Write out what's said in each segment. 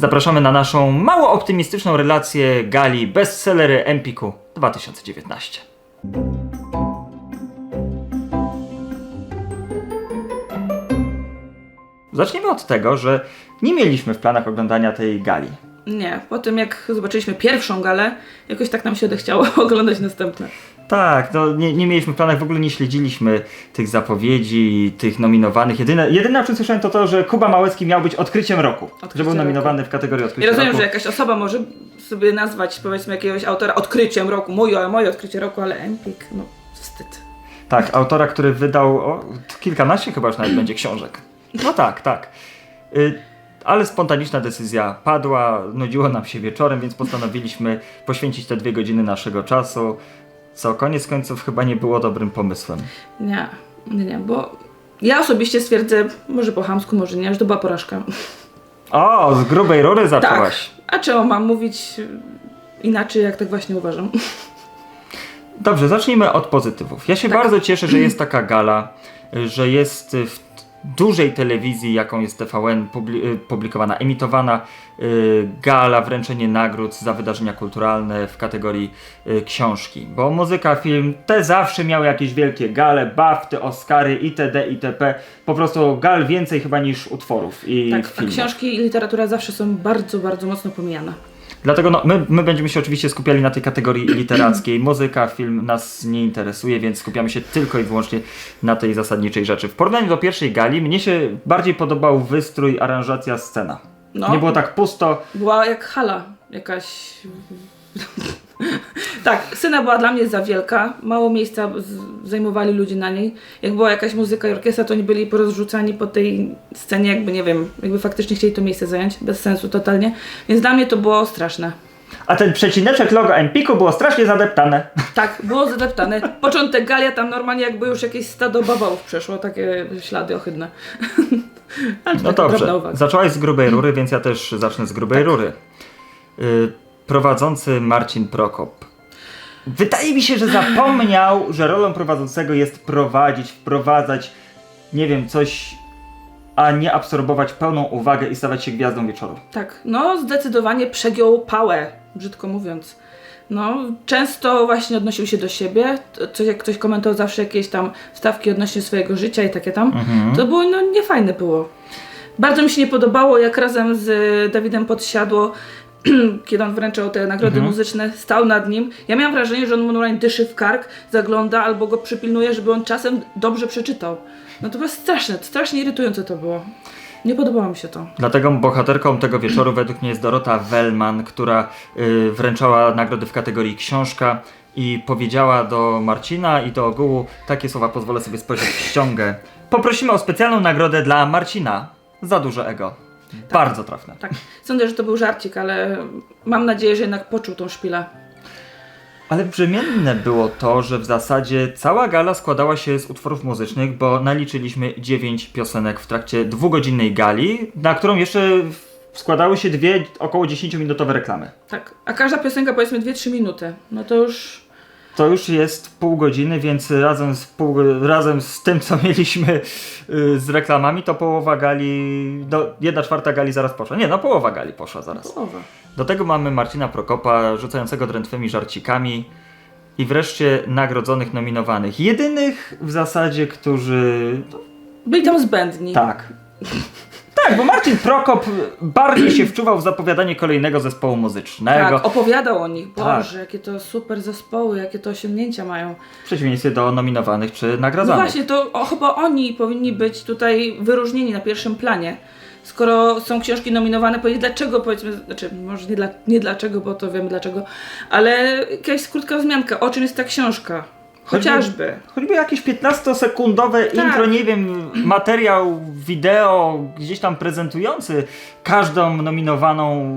Zapraszamy na naszą mało optymistyczną relację gali bestsellery Empiku 2019. Zacznijmy od tego, że nie mieliśmy w planach oglądania tej gali. Nie, po tym jak zobaczyliśmy pierwszą galę, jakoś tak nam się odechciało oglądać następne. Tak, no nie, nie mieliśmy w planach, w ogóle nie śledziliśmy tych zapowiedzi, tych nominowanych. Jedyne, jedyne o czym słyszałem to to, że Kuba Małecki miał być odkryciem roku. Odkrycie że był roku. nominowany w kategorii Ja odkrycia rozumiem, roku. że jakaś osoba może sobie nazwać powiedzmy jakiegoś autora odkryciem roku, moje, moje odkrycie roku, ale Empik, no wstyd. Tak, autora, który wydał o, kilkanaście chyba już nawet będzie książek. No tak, tak. Y, ale spontaniczna decyzja padła, nudziło nam się wieczorem, więc postanowiliśmy poświęcić te dwie godziny naszego czasu, co koniec końców chyba nie było dobrym pomysłem. Nie, nie, nie, bo ja osobiście stwierdzę, może po chamsku, może nie, że to była porażka. O, z grubej rury Tak, zaczęłaś. a czemu mam mówić inaczej, jak tak właśnie uważam? Dobrze, zacznijmy od pozytywów. Ja się Tak. bardzo cieszę, że jest taka gala, że jest w dużej telewizji, jaką jest TVN, y, publikowana, emitowana y, gala, wręczenie nagród za wydarzenia kulturalne w kategorii y, książki. Bo muzyka, film, te zawsze miały jakieś wielkie gale, BAFTY, Oscary itd. itp. Po prostu gal więcej chyba niż utworów i Tak, filmów. książki i literatura zawsze są bardzo, bardzo mocno pomijane. Dlatego no, my, my będziemy się oczywiście skupiali na tej kategorii literackiej. Muzyka, film nas nie interesuje, więc skupiamy się tylko i wyłącznie na tej zasadniczej rzeczy. W porównaniu do pierwszej gali, mnie się bardziej podobał wystrój, aranżacja, scena. No. Nie było tak pusto. Była jak hala jakaś. tak, syna była dla mnie za wielka, mało miejsca z- zajmowali ludzie na niej. Jak była jakaś muzyka i orkiestra, to oni byli porozrzucani po tej scenie, jakby nie wiem, jakby faktycznie chcieli to miejsce zająć, bez sensu totalnie. Więc dla mnie to było straszne. A ten przecineczek logo Empiku było strasznie zadeptane. Tak, było zadeptane. Początek galia, tam normalnie jakby już jakieś stado bawałów przeszło, takie ślady ohydne. Ale to No taka drobna dobrze, uwaga. zaczęłaś z grubej rury, więc ja też zacznę z grubej rury. Y, prowadzący Marcin Prokop. Wydaje mi się, że zapomniał, że rolą prowadzącego jest prowadzić, wprowadzać, nie wiem, coś, a nie absorbować pełną uwagę i stawać się gwiazdą wieczoru. Tak, no zdecydowanie przegiął pałę, brzydko mówiąc. No, często właśnie odnosił się do siebie, coś jak ktoś komentował zawsze jakieś tam wstawki odnośnie swojego życia i takie tam. To było, no niefajne było. Bardzo mi się nie podobało, jak razem z Dawidem Podsiadło, kiedy on wręczał te nagrody muzyczne, stał nad nim. Ja miałam wrażenie, że on mu normalnie dyszy w kark, zagląda albo go przypilnuje, żeby on czasem dobrze przeczytał. No to było straszne, strasznie irytujące to było. Nie podobało mi się to. Dlatego bohaterką tego wieczoru według mnie jest Dorota Wellman, która y, wręczała nagrody w kategorii książka i powiedziała do Marcina i do ogółu takie słowa, pozwolę sobie spojrzeć w ściągę. Poprosimy o specjalną nagrodę dla Marcina. Za duże ego. Bardzo trafne. Tak, sądzę, że to był żarcik, ale mam nadzieję, że jednak poczuł tą szpilę. Ale brzemienne było to, że w zasadzie cała gala składała się z utworów muzycznych, bo naliczyliśmy 9 piosenek w trakcie dwugodzinnej gali, na którą jeszcze składały się dwie około 10-minutowe reklamy. Tak, a każda piosenka powiedzmy 2-3 minuty. No to już To już jest pół godziny, więc razem z, pół, razem z tym, co mieliśmy y, z reklamami, to połowa gali, do, jedna czwarta gali zaraz poszła. Nie, no połowa gali poszła zaraz. połowa. Do tego mamy Marcina Prokopa, rzucającego drętwymi żarcikami i wreszcie nagrodzonych, nominowanych. Jedynych w zasadzie, którzy... Byli tam zbędni. Tak. Tak, bo Marcin Prokop bardziej się wczuwał w zapowiadanie kolejnego zespołu muzycznego. Tak, opowiadał o nich. Tak. Boże, jakie to super zespoły, jakie to osiągnięcia mają. W przeciwieństwie do nominowanych czy No nagradzanych. właśnie, to o, chyba oni powinni być tutaj wyróżnieni na pierwszym planie. Skoro są książki nominowane, powiedz dlaczego, powiedzmy, znaczy może nie, dla, nie dlaczego, bo to wiemy dlaczego, ale jakaś krótka wzmianka, o czym jest ta książka. Chociażby. Choćby jakieś 15-sekundowe Tak. intro, nie wiem, materiał wideo gdzieś tam prezentujący każdą nominowaną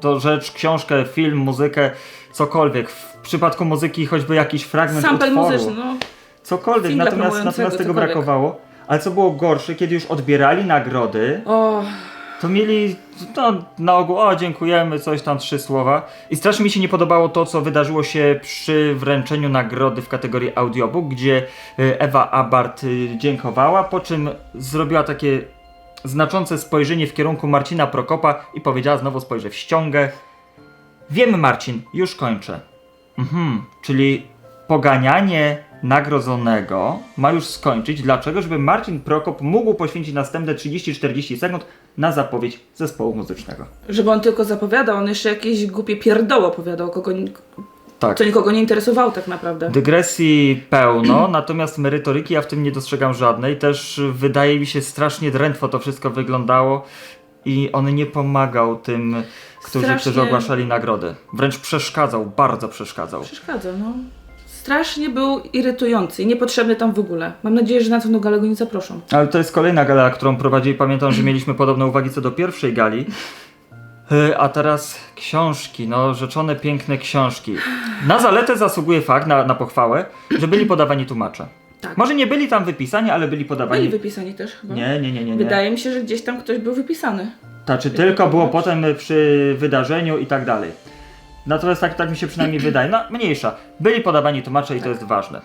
do rzecz, książkę, film, muzykę, cokolwiek. W przypadku muzyki choćby jakiś fragment Sample utworu. muzyczny, no. Cokolwiek, natomiast, natomiast tego cokolwiek. brakowało. Ale co było gorsze, kiedy już odbierali nagrody, O, to mieli no, na ogół, o dziękujemy, coś tam, trzy słowa. I strasznie mi się nie podobało to, co wydarzyło się przy wręczeniu nagrody w kategorii audiobook, gdzie y, Ewa Abart y, dziękowała, po czym zrobiła takie znaczące spojrzenie w kierunku Marcina Prokopa i powiedziała znowu spojrzę w ściągę. Wiem, Marcin, już kończę. Mhm, czyli poganianie nagrodzonego ma już skończyć. Dlaczego? Żeby Marcin Prokop mógł poświęcić następne 30-40 sekund na zapowiedź zespołu muzycznego. Żeby on tylko zapowiadał, on jeszcze jakieś głupie pierdoły opowiadał, kogo, Tak. co nikogo nie interesowało tak naprawdę. Dygresji pełno, natomiast merytoryki ja w tym nie dostrzegam żadnej. Też wydaje mi się strasznie drętwo to wszystko wyglądało i on nie pomagał tym, którzy, Strasznie. którzy ogłaszali nagrody. Wręcz przeszkadzał, bardzo przeszkadzał. Przeszkadza, no. Strasznie był irytujący i niepotrzebny tam w ogóle. Mam nadzieję, że na tę galę go nie zaproszą. Ale to jest kolejna gala, którą prowadzili. Pamiętam, że mieliśmy podobne uwagi co do pierwszej gali. Y, A teraz książki, no rzeczone piękne książki. Na zaletę zasługuje fakt, na, na pochwałę, że byli podawani tłumacze. Tak. Może nie byli tam wypisani, ale byli podawani. Byli wypisani też chyba. Nie, nie, nie, nie. nie. Wydaje mi się, że gdzieś tam ktoś był wypisany. Znaczy tylko było potem przy wydarzeniu i tak dalej. Natomiast tak, tak mi się przynajmniej wydaje. No mniejsza. Byli podawani tłumacze i to jest ważne.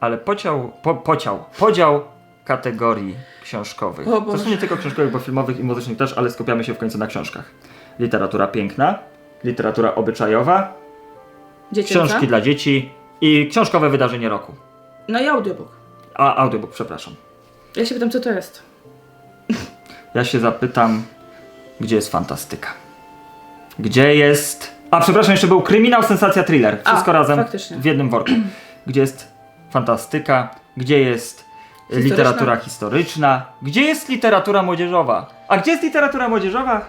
Ale pociał, po, pociał, podział kategorii książkowych. O Boże. Zresztą nie tylko książkowych, bo filmowych i muzycznych też, ale skupiamy się w końcu na książkach. Literatura piękna, literatura obyczajowa, Dziecięca. książki dla dzieci i książkowe wydarzenie roku. No i audiobook. A audiobook, przepraszam. Ja się pytam, co to jest. Ja się zapytam, gdzie jest fantastyka? Gdzie jest. A przepraszam, jeszcze był kryminał, sensacja, thriller. Wszystko A, razem faktycznie. w jednym worku. Gdzie jest fantastyka? Gdzie jest e, Historyczna. literatura historyczna? Gdzie jest literatura młodzieżowa? A gdzie jest literatura młodzieżowa?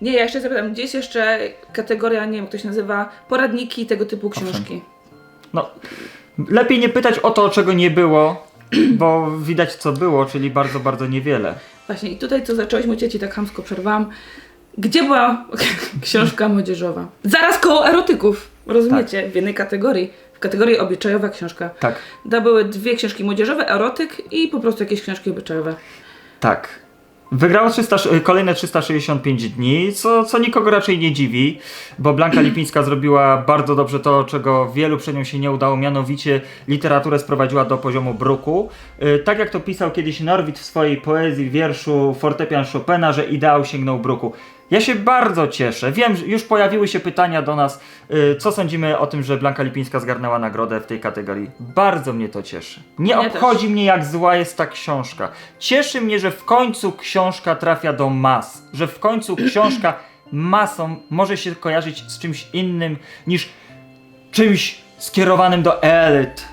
Nie, ja jeszcze zapytam, gdzie jest jeszcze kategoria, nie wiem, jak to się nazywa, poradniki tego typu książki. No, lepiej nie pytać o to, czego nie było, bo widać co było, czyli bardzo, bardzo niewiele. Właśnie i tutaj co zacząłeś mówić, ja ci tak chamsko przerwałam. Gdzie była książka młodzieżowa? Zaraz koło erotyków, rozumiecie? W jednej kategorii. W kategorii obyczajowa książka. Tak, To były dwie książki młodzieżowe, erotyk i po prostu jakieś książki obyczajowe. Tak. Wygrało 300, kolejne 365 dni, co, co nikogo raczej nie dziwi, bo Blanka Lipińska zrobiła bardzo dobrze to, czego wielu przed nią się nie udało, mianowicie literaturę sprowadziła do poziomu bruku. Y, Tak jak to pisał kiedyś Norwid w swojej poezji, wierszu Fortepian Chopina, że ideał sięgnął bruku. Ja się bardzo cieszę. Wiem, że już pojawiły się pytania do nas, y, co sądzimy o tym, że Blanka Lipińska zgarnęła nagrodę w tej kategorii. Bardzo mnie to cieszy. Nie Mnie obchodzi też. mnie, jak zła jest ta książka. Cieszy mnie, że w końcu książka trafia do mas. Że w końcu książka masą może się kojarzyć z czymś innym niż czymś skierowanym do elit,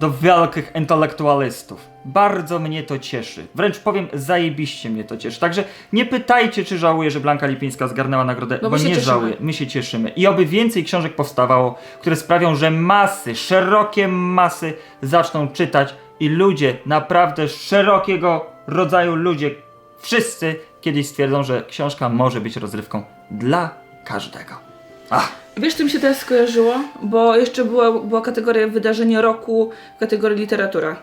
do wielkich intelektualistów. Bardzo mnie to cieszy. Wręcz powiem, zajebiście mnie to cieszy. Także nie pytajcie, czy żałuję, że Blanka Lipińska zgarnęła nagrodę, No bo nie cieszymy. żałuję. My się cieszymy. I oby więcej książek powstawało, które sprawią, że masy, szerokie masy zaczną czytać i ludzie, naprawdę szerokiego rodzaju ludzie, wszyscy kiedyś stwierdzą, że książka może być rozrywką dla każdego. Ach, Wiesz, co mi się teraz skojarzyło? Bo jeszcze była, była kategoria wydarzenie roku w kategorii literatura.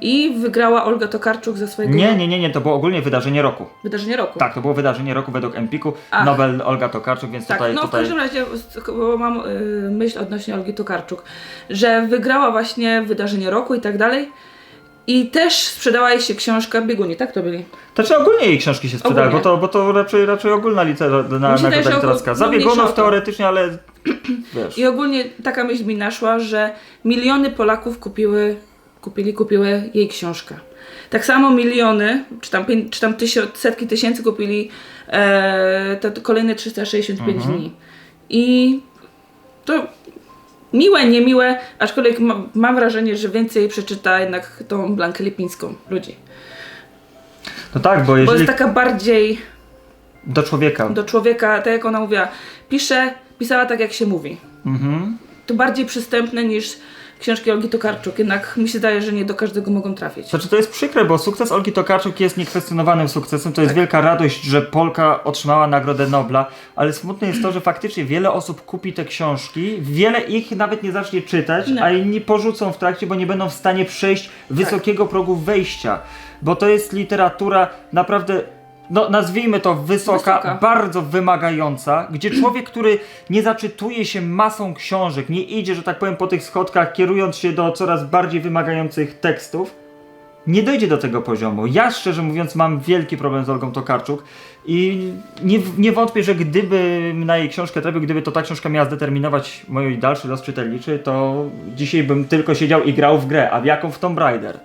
I wygrała Olga Tokarczuk ze swojego nie, nie, nie, nie, to było ogólnie wydarzenie roku. wydarzenie roku. Tak, to było wydarzenie roku według Empiku, Ach. Nobel Olga Tokarczuk, więc Tak, tutaj, no w tutaj każdym razie bo mam y, myśl odnośnie Olgi Tokarczuk, że wygrała właśnie wydarzenie roku i tak dalej. I też sprzedała jej się książka Bieguni, tak to byli? To czy ogólnie jej książki się sprzedały, bo to, bo to raczej, raczej ogólna litera, na, nagroda literacka. ogól- Zabiegono mniejsza o w to. teoretycznie, ale wiesz. I ogólnie taka myśl mi naszła, że miliony Polaków kupiły, kupili, kupiły jej książkę. Tak samo miliony, czy tam, czy tam tysio, setki tysięcy kupili e, te te kolejne 365 Mhm. dni. I to miłe, niemiłe, aczkolwiek ma, mam wrażenie, że więcej przeczyta jednak tą Blankę Lipińską ludzi. No tak, bo Bo jeżeli jest taka bardziej do człowieka. do człowieka, tak jak ona mówiła, pisze, pisała tak jak się mówi. Mhm. to bardziej przystępne niż książki Olgi Tokarczuk. Jednak mi się daje, że nie do każdego mogą trafić. Znaczy to jest przykre, bo sukces Olgi Tokarczuk jest niekwestionowanym sukcesem. To jest Tak. wielka radość, że Polka otrzymała Nagrodę Nobla, ale smutne jest to, że faktycznie wiele osób kupi te książki, wiele ich nawet nie zacznie czytać, Nie. a inni porzucą w trakcie, bo nie będą w stanie przejść wysokiego progu wejścia. Bo to jest literatura naprawdę, no nazwijmy to wysoka, Wysoka. bardzo wymagająca, gdzie człowiek, który nie zaczytuje się masą książek, nie idzie, że tak powiem, po tych schodkach, kierując się do coraz bardziej wymagających tekstów, nie dojdzie do tego poziomu. Ja szczerze mówiąc mam wielki problem z Olgą Tokarczuk i nie, nie wątpię, że gdybym na jej książkę trafił, gdyby to ta książka miała zdeterminować mój dalszy los czytelniczy, to dzisiaj bym tylko siedział i grał w grę, a w jaką w Tomb Raider.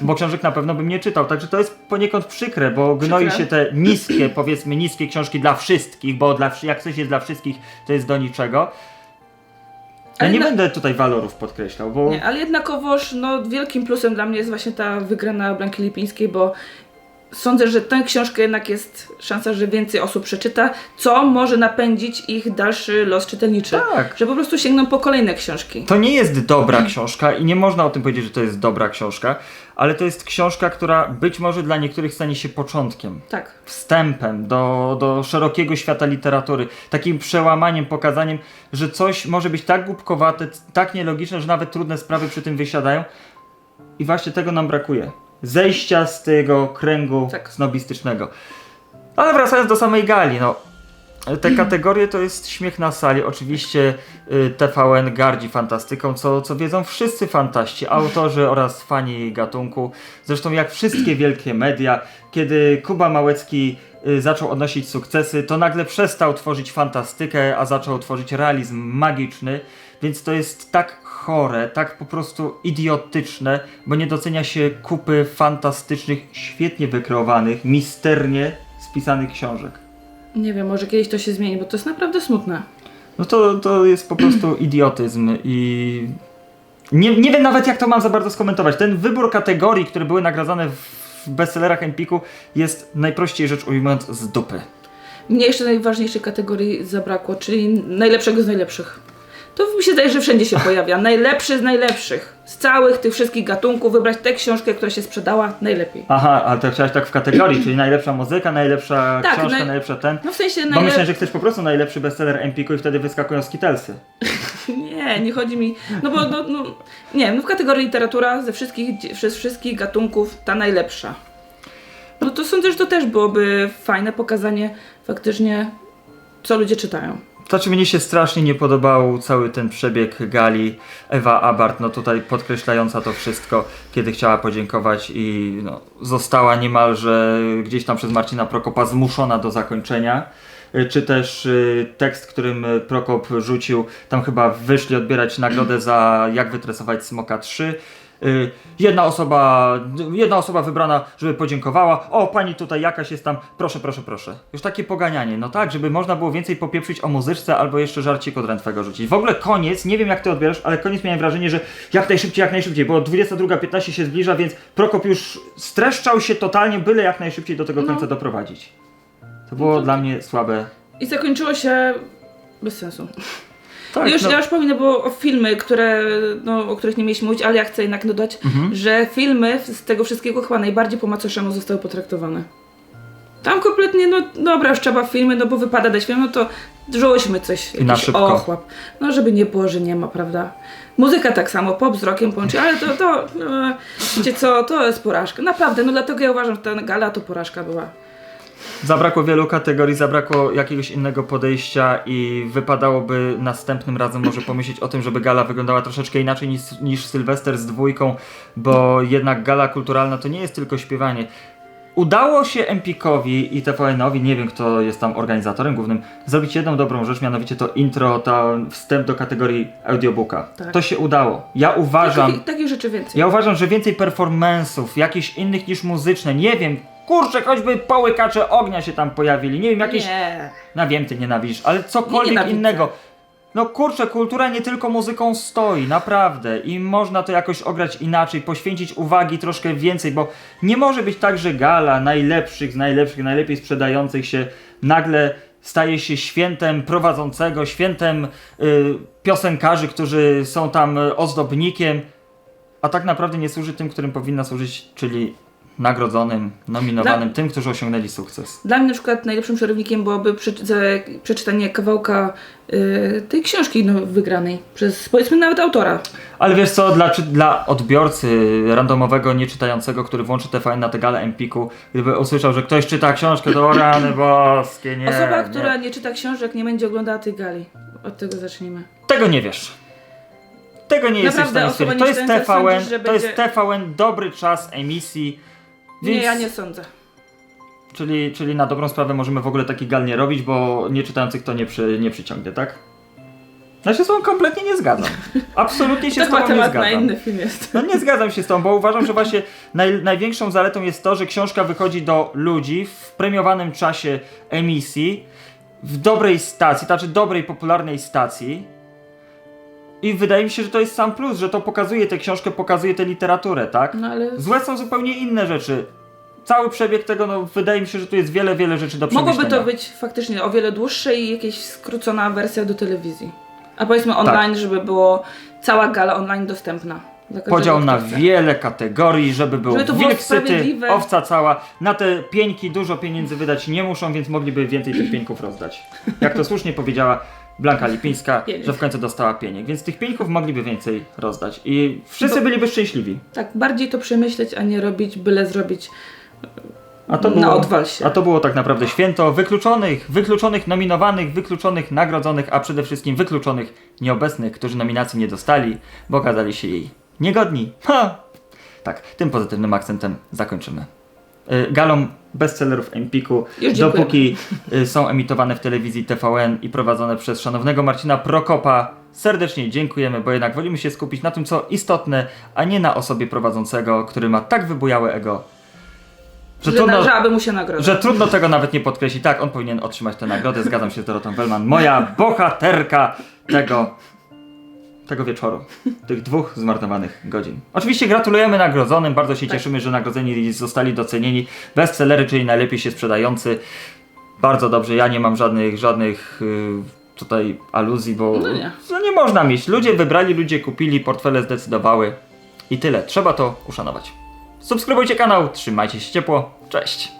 Bo książek na pewno bym nie czytał, także to jest poniekąd przykre, bo gnoi Przykre. się te niskie, powiedzmy niskie książki dla wszystkich, bo dla, jak coś jest dla wszystkich, to jest do niczego. Ja nie na- będę tutaj walorów podkreślał, bo Nie, ale jednakowoż no, wielkim plusem dla mnie jest właśnie ta wygrana Blanki Lipińskiej, bo sądzę, że tę książkę jednak jest szansa, że więcej osób przeczyta, co może napędzić ich dalszy los czytelniczy. Tak. Że po prostu sięgną po kolejne książki. To nie jest dobra książka i nie można o tym powiedzieć, że to jest dobra książka, ale to jest książka, która być może dla niektórych stanie się początkiem, Tak. wstępem do, do szerokiego świata literatury, takim przełamaniem, pokazaniem, że coś może być tak głupkowate, tak nielogiczne, że nawet trudne sprawy przy tym wysiadają. I właśnie tego nam brakuje. Zejścia z tego kręgu Tak. snobistycznego. Ale wracając do samej gali, no. Te kategorie to jest śmiech na sali. Oczywiście y, TVN gardzi fantastyką, co, co wiedzą wszyscy fantaści, autorzy oraz fani gatunku. Zresztą jak wszystkie wielkie media, kiedy Kuba Małecki y, zaczął odnosić sukcesy, to nagle przestał tworzyć fantastykę, a zaczął tworzyć realizm magiczny. Więc to jest tak chore, tak po prostu idiotyczne, bo nie docenia się kupy fantastycznych, świetnie wykreowanych, misternie spisanych książek. Nie wiem, może kiedyś to się zmieni, bo to jest naprawdę smutne. No to, to jest po prostu idiotyzm i nie, nie wiem nawet jak to mam za bardzo skomentować. Ten wybór kategorii, które były nagradzane w bestsellerach Empiku jest najprościej rzecz ujmując z dupy. Mnie jeszcze najważniejszej kategorii zabrakło, czyli najlepszego z najlepszych. To mi się zdaje, że wszędzie się pojawia. Najlepszy z najlepszych. Z całych tych wszystkich gatunków wybrać tę książkę, która się sprzedała najlepiej. Aha, ale to chciałeś tak w kategorii, czyli najlepsza muzyka, najlepsza Tak, książka, naj- najlepsza ten. No w sensie Bo myślę, najlepszy. że chcesz po prostu najlepszy bestseller Empiku i wtedy wyskakują skitelsy. Nie, nie chodzi mi. No bo no, no, nie, no w kategorii literatura ze wszystkich, ze wszystkich gatunków ta najlepsza. No to sądzę, że to też byłoby fajne pokazanie faktycznie, co ludzie czytają. Znaczy mnie się strasznie nie podobał cały ten przebieg gali Ewa Abart, no tutaj podkreślająca to wszystko, kiedy chciała podziękować i no, została niemalże gdzieś tam przez Marcina Prokopa zmuszona do zakończenia. Y, Czy też y, tekst, którym y, Prokop rzucił, tam chyba wyszli odbierać nagrodę za jak wytresować Smoka 3. Y, Jedna osoba, jedna osoba wybrana, żeby podziękowała. O, pani tutaj jakaś jest tam, proszę, proszę, proszę. Już takie poganianie, no tak, żeby można było więcej popieprzyć o muzyczce albo jeszcze żarcik od rętwego rzucić. W ogóle koniec, nie wiem jak ty odbierasz, ale koniec miałem wrażenie, że jak najszybciej, jak najszybciej, bo 22.15 się zbliża, więc Prokop już streszczał się totalnie, byle jak najszybciej do tego No. końca doprowadzić. To było to- dla mnie słabe. I zakończyło się bez sensu. Tak, już, no. ja już pominę, bo o filmy, które, no, o których nie mieliśmy mówić, ale ja chcę jednak dodać, Mhm. że filmy z tego wszystkiego chyba najbardziej po macoszemu zostały potraktowane. Tam kompletnie, no dobra, już trzeba filmy, no bo wypada dać film, no to rzućmy coś, I na jakiś szybko. ochłap. No żeby nie było, że nie ma, prawda? Muzyka tak samo, pop z rockiem połączy, ale to, to e, wiecie co, to jest porażka. Naprawdę, no dlatego ja uważam, że ta gala to porażka była. Zabrakło wielu kategorii, zabrakło jakiegoś innego podejścia i wypadałoby następnym razem może pomyśleć o tym, żeby gala wyglądała troszeczkę inaczej niż, niż Sylwester z dwójką, bo jednak gala kulturalna to nie jest tylko śpiewanie. Udało się Empikowi i TVN-owi, nie wiem kto jest tam organizatorem głównym, zrobić jedną dobrą rzecz, mianowicie to intro, to wstęp do kategorii audiobooka. Tak. To się udało. Ja uważam, Takich, takich rzeczy więcej. ja uważam, że więcej performance'ów, jakichś innych niż muzyczne, nie wiem, kurczę, choćby połykacze ognia się tam pojawili, nie wiem, jakieś... Nie. No wiem, ty nienawidzisz, ale cokolwiek nienawidzę. innego. No kurczę, kultura nie tylko muzyką stoi, naprawdę. I można to jakoś ograć inaczej, poświęcić uwagi troszkę więcej, bo nie może być tak, że gala najlepszych z najlepszych, najlepiej sprzedających się nagle staje się świętem prowadzącego, świętem y, piosenkarzy, którzy są tam y, ozdobnikiem, a tak naprawdę nie służy tym, którym powinna służyć, czyli nagrodzonym, nominowanym, tym, którzy osiągnęli sukces. Dla mnie na przykład najlepszym przerywnikiem byłoby prze, przeczytanie kawałka y, tej książki no, wygranej przez powiedzmy nawet autora. Ale wiesz co, dla, dla odbiorcy randomowego, nieczytającego, który włączy TVN na tę galę Empiku, gdyby usłyszał, że ktoś czyta książkę, to rany boskie, nie. Osoba, nie. która nie czyta książek, nie będzie oglądała tej gali. Od tego zacznijmy. Tego nie wiesz. Tego nie jesteś w Naprawdę stanie. To jest TVN, sądzisz, to jest będzie- TVN, dobry czas emisji. Więc, Nie, ja nie sądzę. Czyli, czyli na dobrą sprawę możemy w ogóle taki gal nie robić, bo nieczytających to nie, przy, nie przyciągnie, tak? Ja się z tobą kompletnie nie zgadzam. Absolutnie się To z tobą nie temat na zgadzam. inny film jest. No nie zgadzam się z tą, bo uważam, że właśnie naj, największą zaletą jest to, że książka wychodzi do ludzi w premiowanym czasie emisji, w dobrej stacji, znaczy dobrej, popularnej stacji. I wydaje mi się, że to jest sam plus, że to pokazuje tę książkę, pokazuje tę literaturę, tak? No ale Złe są zupełnie inne rzeczy. Cały przebieg tego, no wydaje mi się, że tu jest wiele, wiele rzeczy do przemyślenia. mogłoby to być faktycznie o wiele dłuższe i jakaś skrócona wersja do telewizji. A powiedzmy online, żeby było cała gala online dostępna. Podział na wiele kategorii, żeby był Żeby to było wilk syty, owca cała. Na te pieńki dużo pieniędzy wydać nie muszą, więc mogliby więcej tych pieńków rozdać. Jak to słusznie powiedziała Blanka Lipińska, Pieniek. że w końcu dostała pieniek. Więc tych pieńków mogliby więcej rozdać. I wszyscy Bo- byliby szczęśliwi. Tak, bardziej to przemyśleć, a nie robić, byle zrobić A to, na było, odwal się. a to było tak naprawdę święto wykluczonych, wykluczonych nominowanych, wykluczonych nagrodzonych, a przede wszystkim wykluczonych nieobecnych, którzy nominacji nie dostali, bo okazali się jej niegodni. Ha! Tak, tym pozytywnym akcentem zakończymy. Y, Galą bestsellerów Empiku, dopóki y, są emitowane w telewizji TVN i prowadzone przez szanownego Marcina Prokopa, serdecznie dziękujemy, bo jednak wolimy się skupić na tym, co istotne, a nie na osobie prowadzącego, który ma tak wybujałe ego, że że, trudno, mu się że trudno tego nawet nie podkreślić. Tak, on powinien otrzymać tę nagrodę. Zgadzam się z Dorotą Wellman. Moja bohaterka tego, tego wieczoru. Tych dwóch zmarnowanych godzin. Oczywiście gratulujemy nagrodzonym. Bardzo się Tak. cieszymy, że nagrodzeni zostali docenieni. Bestsellery, czyli najlepiej się sprzedający. Bardzo dobrze. Ja nie mam żadnych, żadnych yy, tutaj aluzji, bo No nie. no nie można mieć. Ludzie wybrali, ludzie kupili, portfele zdecydowały. I tyle. Trzeba to uszanować. Subskrybujcie kanał, trzymajcie się ciepło. Cześć.